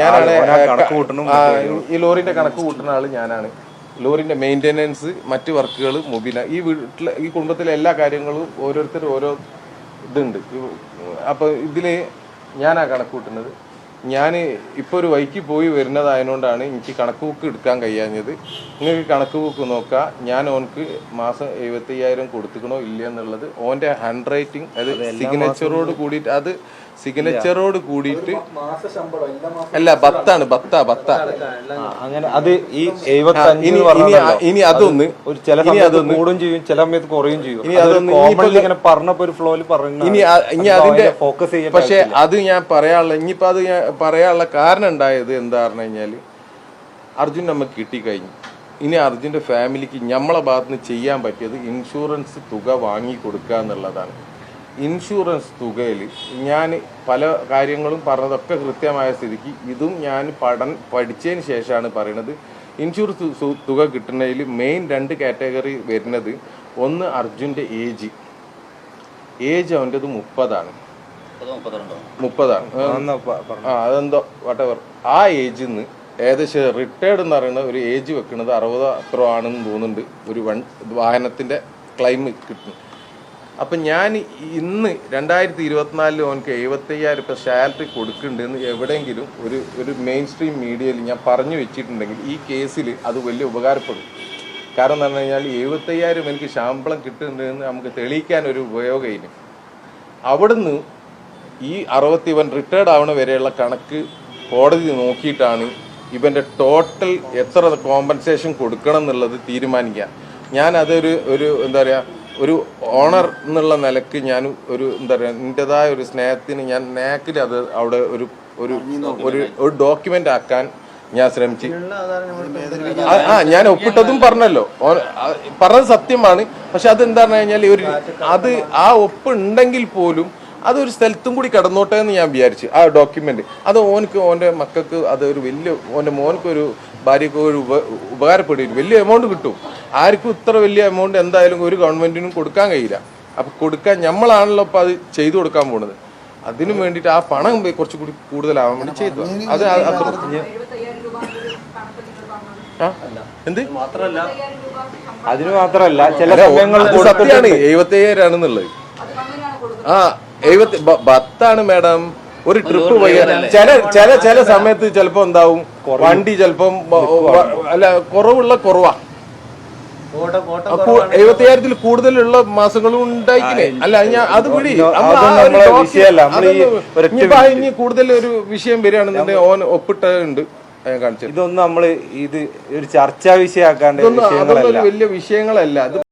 ഞാനാണ് ഈ ലോറിന്റെ കണക്ക് കൂട്ടുന്ന ആൾ ഞാനാണ്. ലോറിന്റെ മെയിന്റെനൻസ് മറ്റ് വർക്കുകൾ മുബിന ഈ വീട്ടിലെ ഈ കുടുംബത്തിലെ എല്ലാ കാര്യങ്ങളും ഓരോരുത്തർ ഓരോ ഇതുണ്ട്. അപ്പോൾ അപ്പൊ ഇതിൽ ഞാനാ കണക്ക് കൂട്ടുന്നത്. ഞാൻ ഇപ്പോൾ ഒരു വൈക്ക് പോയി വരുന്നതായതുകൊണ്ടാണ് എനിക്ക് കണക്ക് ബുക്ക് എടുക്കാൻ കഴിയാഞ്ഞത്. നിങ്ങൾക്ക് കണക്ക് ബുക്ക് നോക്കാം. ഞാൻ ഓനക്ക് മാസം എഴുപത്തയ്യായിരം കൊടുത്തിക്കണോ ഇല്ല എന്നുള്ളത് ഓന്റെ ഹാൻഡ് റൈറ്റിംഗ് അത് സിഗ്നേച്ചറോട് കൂടിയിട്ട് അത് സിഗ്നേച്ചറോട് കൂടിയിട്ട് അല്ല ബത്താണ് ബത്ത ബത്ത. അങ്ങനെ അത് ഈ ഇനി- അതൊന്ന് ഒരു ചില സമയത്ത് അതൊന്ന് കൂടും ചെയ്യും ചില സമയത്ത് കുറയും ചെയ്യും. ഇനി അതൊന്ന് ഇങ്ങനെ പറഞ്ഞപ്പോ ഒരു ഫ്ലോയിൽ പറഞ്ഞു ഇനി ഇനി അതിന്റെ ഫോക്കസ് ചെയ്യും പക്ഷെ അത് ഞാൻ പറയാനുള്ള ഇനിയിപ്പോ അത് ഞാൻ പറയാനുള്ള കാരണം ഉണ്ടായത് എന്താ പറഞ്ഞു കഴിഞ്ഞാൽ അർജുൻ നമുക്ക് കിട്ടിക്കഴിഞ്ഞു ഇനി അർജുന്റെ ഫാമിലിക്ക് നമ്മളെ ഭാഗത്ത് നിന്ന് ചെയ്യാൻ പറ്റിയത് ഇൻഷുറൻസ് തുക വാങ്ങി കൊടുക്കുക എന്നുള്ളതാണ്. ഇൻഷുറൻസ് തുകയിൽ ഞാൻ പല കാര്യങ്ങളും പറഞ്ഞതൊക്കെ കൃത്യമായ സ്ഥിതിക്ക് ഇതും ഞാൻ പഠൻ പഠിച്ചതിന് ശേഷമാണ് പറയുന്നത് ഇൻഷുറൻസ് തുക കിട്ടുന്നതിൽ മെയിൻ രണ്ട് കാറ്റഗറി വരുന്നത് ഒന്ന് അർജുന്റെ ഏജ് ഏജ് അവന്റെത് മുപ്പതാണ്. മുപ്പതാണ് ആ അതെന്തോ വട്ടവർ ആ ഏജിൽ നിന്ന് ഏകദേശം റിട്ടയർഡ് എന്ന് പറയുന്ന ഒരു ഏജ് വെക്കുന്നത് അറുപത് അത്ര ആണെന്ന് തോന്നുന്നുണ്ട്. ഒരു വൺ വാഹനത്തിന്റെ ക്ലൈം കിട്ടുന്നു. അപ്പം ഞാൻ ഇന്ന് രണ്ടായിരത്തി ഇരുപത്തിനാലിൽ ഓനക്ക് എഴുപത്തയ്യായിരം രൂപ സാലറി കൊടുക്കുന്നുണ്ടെന്ന് എവിടെയെങ്കിലും ഒരു ഒരു മെയിൻ സ്ട്രീം മീഡിയയിൽ ഞാൻ പറഞ്ഞു വെച്ചിട്ടുണ്ടെങ്കിൽ ഈ കേസിൽ അത് വലിയ ഉപകാരപ്പെടും. കാരണം എന്ന് പറഞ്ഞു കഴിഞ്ഞാൽ എഴുപത്തയ്യായിരം എനിക്ക് ശമ്പളം കിട്ടുന്നുണ്ടെന്ന് നമുക്ക് തെളിയിക്കാൻ ഒരു ഉപയോഗം അവിടുന്ന് ഈ അറുപത്തി ഇവൻ റിട്ടയർഡ് ആവണ വരെയുള്ള കണക്ക് കോടതി നോക്കിയിട്ടാണ് ഇവന്റെ ടോട്ടൽ എത്ര കോമ്പൻസേഷൻ കൊടുക്കണം എന്നുള്ളത് തീരുമാനിക്കുക. ഞാൻ അതൊരു ഒരു എന്താ പറയുക ഒരു ഓണർ എന്നുള്ള നിലയ്ക്ക് ഞാൻ ഒരു എന്താ പറയുക എന്റെതായ ഒരു സ്നേഹത്തിന് ഞാൻ നാക്കിൽ അത് അവിടെ ഒരു ഒരു ഒരു ഒരു ഡോക്യുമെന്റ് ആക്കാൻ ഞാൻ ശ്രമിച്ചു. ആ, ഞാൻ ഒപ്പിട്ടതും പറഞ്ഞല്ലോ. പറഞ്ഞത് സത്യമാണ്. പക്ഷെ അതെന്താ പറഞ്ഞു കഴിഞ്ഞാൽ ഒരു അത് ആ ഒപ്പ് ഉണ്ടെങ്കിൽ പോലും അതൊരു സ്ഥലത്തും കൂടി കടന്നോട്ടെ എന്ന് ഞാൻ വിചാരിച്ചു. ആ ഡോക്യുമെന്റ് അത് ഓനക്ക് ഓന്റെ മക്കൾക്ക് അത് ഒരു വലിയ ഓന്റെ മോനക്ക് ഒരു ഭാര്യക്ക് ഒരു ഉപ ഉപകാരപ്പെടും. വലിയ എമൗണ്ട് കിട്ടും. ആർക്കും ഇത്ര വലിയ എമൗണ്ട് എന്തായാലും ഒരു ഗവൺമെന്റിനും കൊടുക്കാൻ കഴിയില്ല. അപ്പൊ കൊടുക്കാൻ നമ്മളാണല്ലോ അപ്പൊ അത് ചെയ്തു കൊടുക്കാൻ പോണത്. അതിനു വേണ്ടിട്ട് ആ പണം കുറച്ചുകൂടി കൂടുതലാവാൻ വേണ്ടി ചെയ്തു. അത് അത് അത്ര ആ? എന്ത്? അതിന് മാത്രമല്ല ചില സത്യമാണ്. എഴുപത്തി ഏഴാണെന്നുള്ളത് ആ എഴുപത്തി പത്താണ് ബത്താണ് മാഡം. ഒരു ട്രിപ്പ് പോയി ചില ചില ചില സമയത്ത് ചിലപ്പോ എന്താവും? വണ്ടി ചിലപ്പം അല്ല കുറവുള്ള കുറവാ. എഴുപത്തിയായിരത്തിൽ കൂടുതലുള്ള മാസങ്ങളും ഉണ്ടായിക്കില്ലേ? അല്ല ഞാൻ അത് വിടി. ഇനിയിപ്പോ ഇനി കൂടുതൽ ഒരു വിഷയം വരികയാണെന്നുണ്ടെങ്കിൽ ഓൻ ഒപ്പിട്ടുണ്ട് ഞാൻ കാണിച്ചു ഇതൊന്നും നമ്മൾ ഇത് ഒരു ചർച്ചാ വിഷയമാക്കാണ്ട് അതൊന്നും വലിയ വിഷയങ്ങളല്ല. അത്